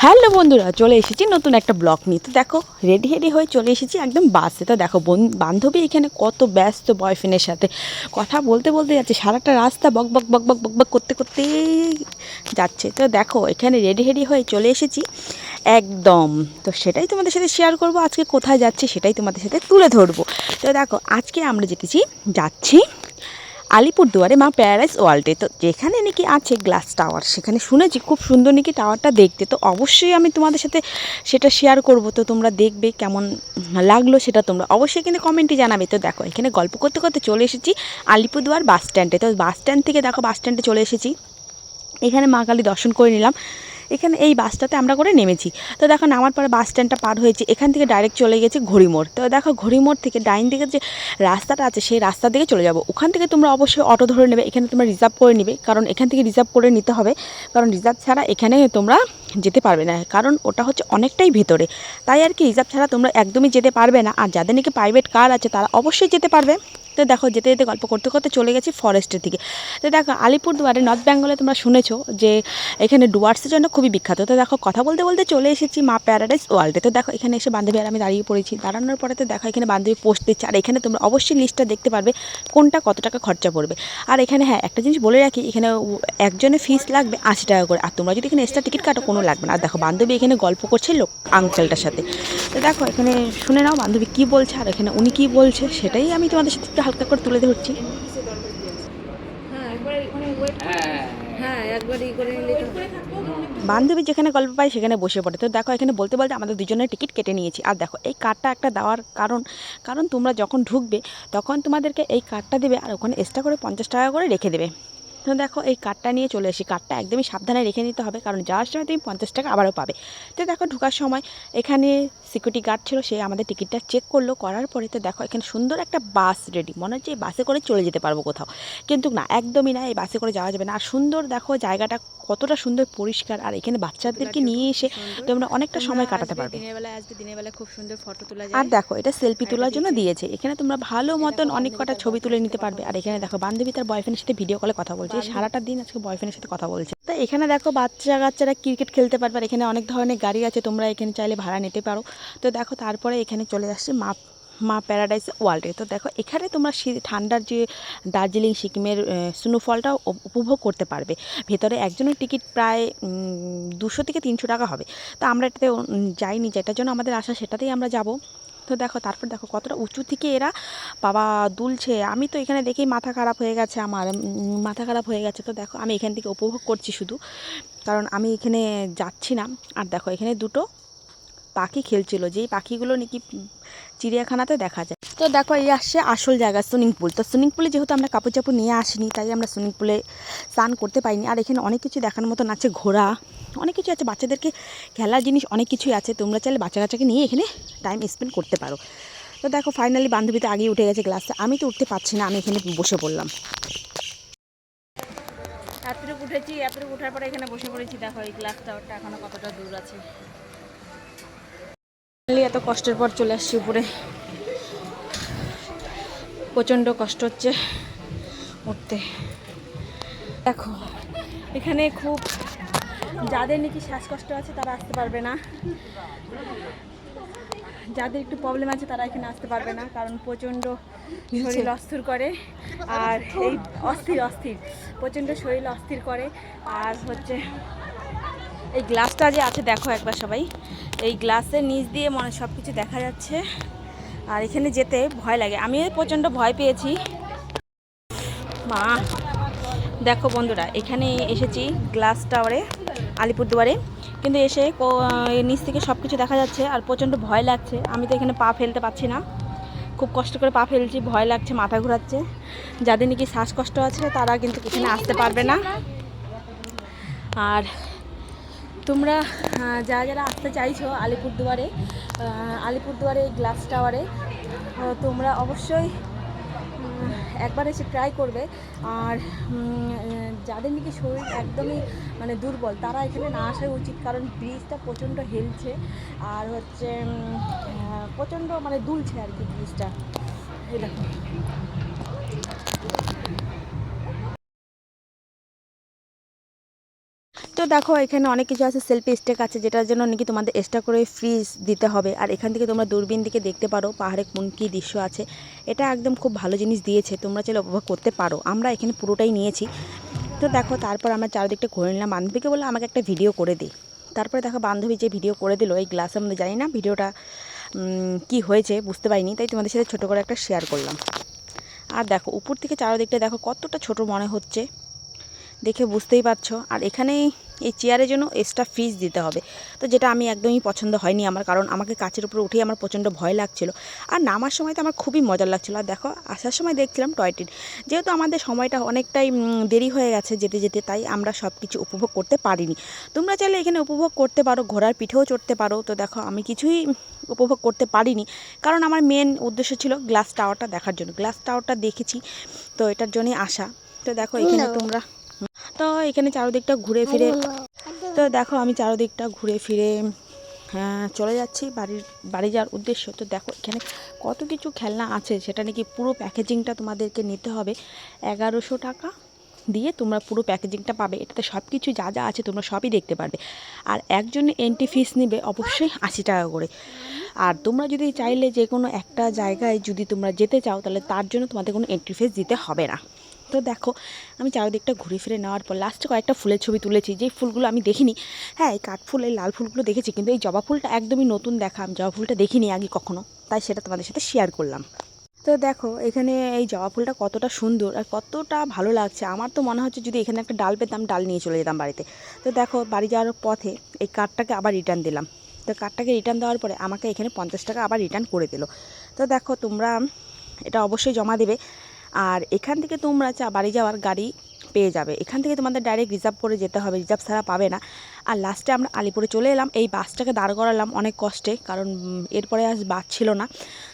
Hello বন্ধুরা, চলে এসেছি নতুন একটা ব্লগ নিয়ে। তো দেখো রেডি রেডি হয়ে চলে এসেছি একদম বাসে। তো দেখো, বন- বান্ধবী এখানে কত ব্যস্ত বয়ফ্রেন্ডের সাথে। কথা বলতে বলতে যাচ্ছে, সারাটা রাস্তা বক বক বক বক বক বক করতে করতে যাচ্ছে। তো দেখো, এখানে রেডি রেডি হয়ে চলে এসেছি একদম। তো সেটাই তোমাদের সাথে শেয়ার করব, আজকে কোথায় যাচ্ছি সেটাই তোমাদের সাথে তুলে ধরবো। তো দেখো, আজকে আমরা যেতেছি, যাচ্ছি আলিপুরদুয়ারে মা প্যারাডাইস ওয়ার্ল্ডে। তো যেখানে নাকি আছে গ্লাস টাওয়ার, সেখানে শুনেছি খুব সুন্দর নাকি টাওয়ারটা দেখতে। তো অবশ্যই আমি তোমাদের সাথে সেটা শেয়ার করব। তো তোমরা দেখবে কেমন লাগল সেটা তোমরা অবশ্যই কিন্তু কমেন্টে জানাবে। তো দেখো, এখানে গল্প করতে করতে চলে এসেছি আলিপুরদুয়ার বাস স্ট্যান্ডে তো বাস স্ট্যান্ড থেকে দেখো, বাস স্ট্যান্ডে চলে এসেছি। এখানে মা কালী দর্শন করে নিলাম। এখানে এই বাসটাতে আমরা করে নেমেছি। তো দেখো নামার পরে বাস স্ট্যান্ডটা পার হয়েছে, এখান থেকে ডাইরেক্ট চলে গেছে ঘড়িমোড় তো দেখো ঘড়িমোড় থেকে ডাইন দিকে যে রাস্তাটা আছে, সেই রাস্তা দিকে চলে যাব। ওখান থেকে তোমরা অবশ্যই অটো ধরে নেবে, এখানে তোমরা রিজার্ভ করে নেবে, কারণ এখান থেকে রিজার্ভ করে নিতে হবে, কারণ রিজার্ভ ছাড়া এখানে তোমরা যেতে পারবে না, কারণ ওটা হচ্ছে অনেকটাই ভেতরে। তাই আর কি রিজার্ভ ছাড়া তোমরা একদমই যেতে পারবে না। আর যাদের নাকি প্রাইভেট কার আছে, তারা অবশ্যই যেতে পারবে। তো দেখো, যেতে যেতে গল্প করতে করতে চলে গেছি ফরেস্টের দিকে। তো দেখো আলিপুরদুয়ারে নর্থ বেঙ্গলে তোমরা শুনেছো যে এখানে ডুয়ার্সের জন্য খুবই বিখ্যাত। তো দেখো, কথা বলতে বলতে চলে এসেছি মা প্যারাডাইস ওয়ার্ল্ডে তো দেখো, এখানে এসে বান্ধবী আর আমি দাঁড়িয়ে পড়েছি। দাঁড়ানোর পরে তো দেখো, এখানে বান্ধবী পোস্ট দিচ্ছে। আর এখানে তোমরা অবশ্যই লিস্টটা দেখতে পারবে কোনটা কত টাকা খরচা পড়বে। আর এখানে হ্যাঁ একটা জিনিস বলে রাখি, এখানে একজনের ফিস লাগবে আশি টাকা করে। আর তোমরা যদি এখানে এক্সট্রা টিকিট কাটো, কোনো লাগবে না। আর দেখো, বান্ধবী এখানে গল্প করছে লোক আঙ্কেলটার সাথে। তো দেখো, এখানে শুনে নাও বান্ধবী কী বলছে, আর এখানে উনি কী বলছে, সেটাই আমি তোমাদের সাথে হালকা করে তুলে ধরছি। হ্যাঁ হ্যাঁ বান্ধবী যেখানে গল্প পায় সেখানে বসে পড়ে। তো দেখো এখানে বলতে বলতে আমাদের দুজনের টিকিট কেটে নিয়েছি। আর দেখো এই কার্ডটা একটা দেওয়ার কারণ কারণ তোমরা যখন ঢুকবে তখন তোমাদেরকে এই কার্ডটা দেবে আর ওখানে এক্সট্রা করে পঞ্চাশ টাকা করে রেখে দেবে। তো দেখো, এই কার্ডটা নিয়ে চলে এসি কার্ডটা একদমই সাবধানে রেখে নিতে হবে, কারণ যাওয়ার সময় তুমি পঞ্চাশ টাকা আবারও পাবে। তো দেখো, ঢোকার সময় এখানে সিকিউরিটি গার্ড ছিল, সে আমাদের টিকিটটা চেক করল, করার পরে তো দেখো, এখানে সুন্দর একটা বাস রেডি মনে হচ্ছে এই বাসে করে চলে যেতে পারব কোথাও। কিন্তু না, একদমই না, এই বাসে করে যাওয়া যাবে না। আর সুন্দর দেখো, জায়গাটা কতটা সুন্দর, পরিষ্কার। আর এখানে বাচ্চাদেরকে নিয়ে এসে তোমরা অনেকটা সময় কাটাতে পারবে। খুব সুন্দর ফটো তোলা আর দেখো, এটা সেলফি তোলার জন্য দিয়েছে। এখানে তোমরা ভালো মতন অনেক কটা ছবি তুলে নিতে পারবে। আর এখানে দেখো, বান্ধবী তার বয়ফ্রেন্ডের সাথে ভিডিও কলে কথা বলছে। এই সারাটা দিন আজকে বয়ফ্রেন্ডের সাথে কথা বলছে। তো এখানে দেখো বাচ্চা কাচ্চারা ক্রিকেট খেলতে পারবে আর এখানে অনেক ধরনের গাড়ি আছে তোমরা এখানে চাইলে ভাড়া নিতে পারো। তো দেখো তারপরে এখানে চলে আসছে মা মা প্যারাডাইস ওয়ার্ল্ডে তো দেখো এখানে তোমরা ঠান্ডার যে দার্জিলিং সিকিমের স্নোফলটা উপভোগ করতে পারবে। ভেতরে একজনের টিকিট প্রায় দুশো থেকে তিনশো টাকা হবে। তো আমরা এটাতে যাইনি যেটার জন্য আমাদের আশা সেটাতেই আমরা যাব। তো দেখো, তারপর দেখো কতটা উঁচু থেকে এরা বাবা দুলছে। আমি তো এখানে দেখেই মাথা খারাপ হয়ে গেছে আমার। মাথা খারাপ হয়ে গেছে তো দেখো, আমি এখান থেকে উপভোগ করছি শুধু। কারণ আমি এখানে যাচ্ছি না। আর দেখো, এখানে দুটো পাখি খেলছিল। যেই পাখিগুলো নাকি চিড়িয়াখানাতে দেখা যায়। তো দেখো, এই আসছে আসল জায়গা, সুইমিং পুল। তো সুইমিং পুলে যেহেতু আমরা কাপড় চাপড় নিয়ে আসিনি, তাই আমরা সুইমিং পুলে স্নান করতে পাইনি আর এখানে অনেক কিছু দেখার মতন আছে, ঘোড়া। অনেক কিছু আছে, বাচ্চাদেরকে খেলার জিনিস অনেক কিছুই আছে, তোমরা চাইলে বাচ্চা কাচ্চাকে নিয়ে এখানে টাইম স্পেন্ড করতে পারো। তো দেখো ফাইনালি বান্ধবী তো আগেই উঠে গেছে ক্লাসে আমি তো উঠতে পারছি না, আমি এখানে বসে পড়লাম। এতটুকু উঠেছি, এতটুকু উঠার পরে এখানে বসে পড়েছি, দেখো এই গ্লাস এখনও কতটা দূর আছে। এত কষ্টের পর চলে আসছি উপরে। প্রচণ্ড কষ্ট হচ্ছে উঠতে। দেখো, এখানে খুব যাদের নাকি শ্বাসকষ্ট আছে তারা আসতে পারবে না। যাদের একটু প্রবলেম আছে তারা এখানে আসতে পারবে না কারণ প্রচণ্ড শরীর অস্থির করে আর এই অস্থির অস্থির। প্রচণ্ড শরীর অস্থির করে আর হচ্ছে এই গ্লাসটা যে আছে দেখো একবার সবাই। এই গ্লাসের নিচ দিয়ে মনে সব কিছু দেখা যাচ্ছে। আর এখানে যেতে ভয় লাগে। আমি প্রচণ্ড ভয় পেয়েছি। মা দেখো বন্ধুরা এখানে এসেছি গ্লাস টাওয়ারে আলিপুরদুয়ারে। কিন্তু এসে নিচ থেকে সব কিছু দেখা যাচ্ছে আর প্রচণ্ড ভয় লাগছে। আমি তো এখানে পা ফেলতে পারছি না। খুব কষ্ট করে পা ফেলছি, ভয় লাগছে, মাথা ঘোরাচ্ছে। যাদের নাকি শ্বাসকষ্ট আছে, তারা কিন্তু এখানে আসতে পারবে না। আর তোমরা যারা যারা আসতে চাইছো আলিপুরদুয়ারে আলিপুরদুয়ারে এই গ্লাস টাওয়ারে তোমরা অবশ্যই একবার এসে ট্রাই করবে। আর যাদের নাকি শরীর একদমই মানে দুর্বল, তারা এখানে না আসা উচিত, কারণ ব্রিজটা প্রচণ্ড হেলছে। আর হচ্ছে প্রচণ্ড মানে দুলছে আর কি ব্রিজটা। দেখো। তো দেখো, এখানে অনেক কিছু আছে সেলফি স্টেক আছে, যেটার জন্য নাকি তোমাদের এক্সট্রা করে ফ্রিজ দিতে হবে। আর এখান থেকে তোমরা দূরবীন দিকে দেখতে পারো, পাহাড়ে কোন কী দৃশ্য আছে। এটা একদম খুব ভালো জিনিস দিয়েছে, তোমরা চাইলে উপভোগ করতে পারো। আমরা এখানে পুরোটাই নিয়েছি। তো দেখো, তারপর আমরা চারিদিকটা ঘুরে নিলাম। বান্ধবীকে বললাম, আমাকে একটা ভিডিও করে দিই তারপরে দেখো, বান্ধবী যে ভিডিও করে দিল, এই গ্লাসের মধ্যে, জানি না ভিডিওটা কি হয়েছে, বুঝতে পারিনি। তাই তোমাদের সাথে ছোটো করে একটা শেয়ার করলাম। আর দেখো, উপর থেকে চারিদিকটা দেখো, কতটা ছোট মনে হচ্ছে। দেখে বুঝতেই পারছ। আর এখানে এই চেয়ারের জন্য এক্সট্রা ফিস দিতে হবে। তো যেটা আমি একদমই পছন্দ হয়নি আমার কারণ আমাকে কাছের উপরে উঠেই আমার প্রচণ্ড ভয় লাগছিল। আর নামার সময় তো আমার খুবই মজা লাগছিল। আর দেখো আসার সময় দেখছিলাম টয় ট্রেন যেহেতু আমাদের সময়টা অনেকটাই দেরি হয়ে গেছে যেতে যেতে তাই আমরা সব কিছু উপভোগ করতে পারিনি। তোমরা চাইলে এখানে উপভোগ করতে পারো ঘোড়ার পিঠেও চড়তে পারো। তো দেখো আমি কিছুই উপভোগ করতে পারিনি। কারণ আমার মেন উদ্দেশ্য ছিল গ্লাস টাওয়ারটা দেখার জন্য। গ্লাস টাওয়ারটা দেখেছি তো এটার জন্যই আসা। তো দেখো এখানে তোমরা তো এখানে চারোদিকটা ঘুরে ফিরে তো দেখো আমি চারোদিকটা ঘুরে ফিরে হ্যাঁ চলে যাচ্ছি বাড়ির বাড়ি যাওয়ার উদ্দেশ্য। তো দেখো এখানে কত কিছু খেলনা আছে সেটা নাকি পুরো প্যাকেজিংটা তোমাদেরকে নিতে হবে। এগারোশো টাকা দিয়ে তোমরা পুরো প্যাকেজিংটা পাবে। এটাতে সব কিছু যা যা আছে তোমরা সবই দেখতে পারবে। আর একজনে এন্ট্রি ফিস নেবে অবশ্যই আশি টাকা করে। আর তোমরা যদি চাইলে যে কোনো একটা জায়গায় যদি তোমরা যেতে চাও তাহলে তার জন্য তোমাদের কোনো এন্ট্রি ফিস দিতে হবে না। তো দেখো, আমি চারিদিকটা ঘুরে ফিরে নেওয়ার পর লাস্টে কয়েকটা ফুলের ছবি তুলেছি। যেই ফুলগুলো আমি দেখিনি হ্যাঁ এই কাঠফুল এই লাল ফুলগুলো দেখেছি, কিন্তু এই জবা ফুলটা একদমই নতুন দেখা। আমি জবা ফুলটা দেখিনি আগে কখনো, তাই সেটা তোমাদের সাথে শেয়ার করলাম। তো দেখো, এখানে এই জবা ফুলটা কতটা সুন্দর আর কতটা ভালো লাগছে। আমার তো মনে হচ্ছে যদি এখানে একটা ডাল পেতাম, ডাল নিয়ে চলে যেতাম বাড়িতে। তো দেখো, বাড়ি যাওয়ার পথে এই কার্ডটাকে আবার রিটার্ন দিলাম। তো কার্ডটাকে রিটার্ন দেওয়ার পরে আমাকে এখানে পঞ্চাশ টাকা আবার রিটার্ন করে দিল। তো দেখো, তোমরা এটা অবশ্যই জমা দেবে। আর এখান থেকে তোমরা চা, বাড়ি যাওয়ার গাড়ি পেয়ে যাবে। এখান থেকে তোমাদের ডাইরেক্ট রিজার্ভ করে যেতে হবে রিজার্ভ ছাড়া পাবে না। আর লাস্টে আমরা আলিপুরে চলে এলাম। এই বাসটাকে দাঁড় করালাম অনেক কষ্টে, কারণ এরপরে আজ বাস ছিল না।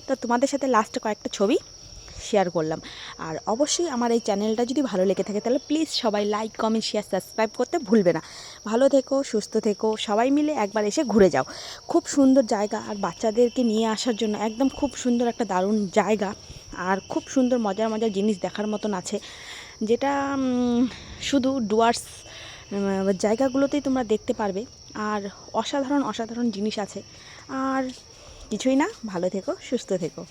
তো তোমাদের সাথে লাস্টে কয়েকটা ছবি শেয়ার করলাম। আর অবশ্যই আমার এই চ্যানেলটা যদি ভালো লেগে থাকে, তাহলে প্লিজ সবাই লাইক কমেন্ট শেয়ার সাবস্ক্রাইব করতে ভুলবে না। ভালো থেকো, সুস্থ থেকো, সবাই মিলে একবার এসে ঘুরে যাও। খুব সুন্দর জায়গা। আর বাচ্চাদেরকে নিয়ে আসার জন্য একদম খুব সুন্দর একটা দারুণ জায়গা। আর খুব সুন্দর, মজার মজার জিনিস দেখার মতন আছে। যেটা শুধু ডুয়ার্স জায়গাগুলোতেই তোমরা দেখতে পারবে। আর অসাধারণ অসাধারণ জিনিস আছে। আর কিছুই না, ভালো থেকো, সুস্থ থেকো।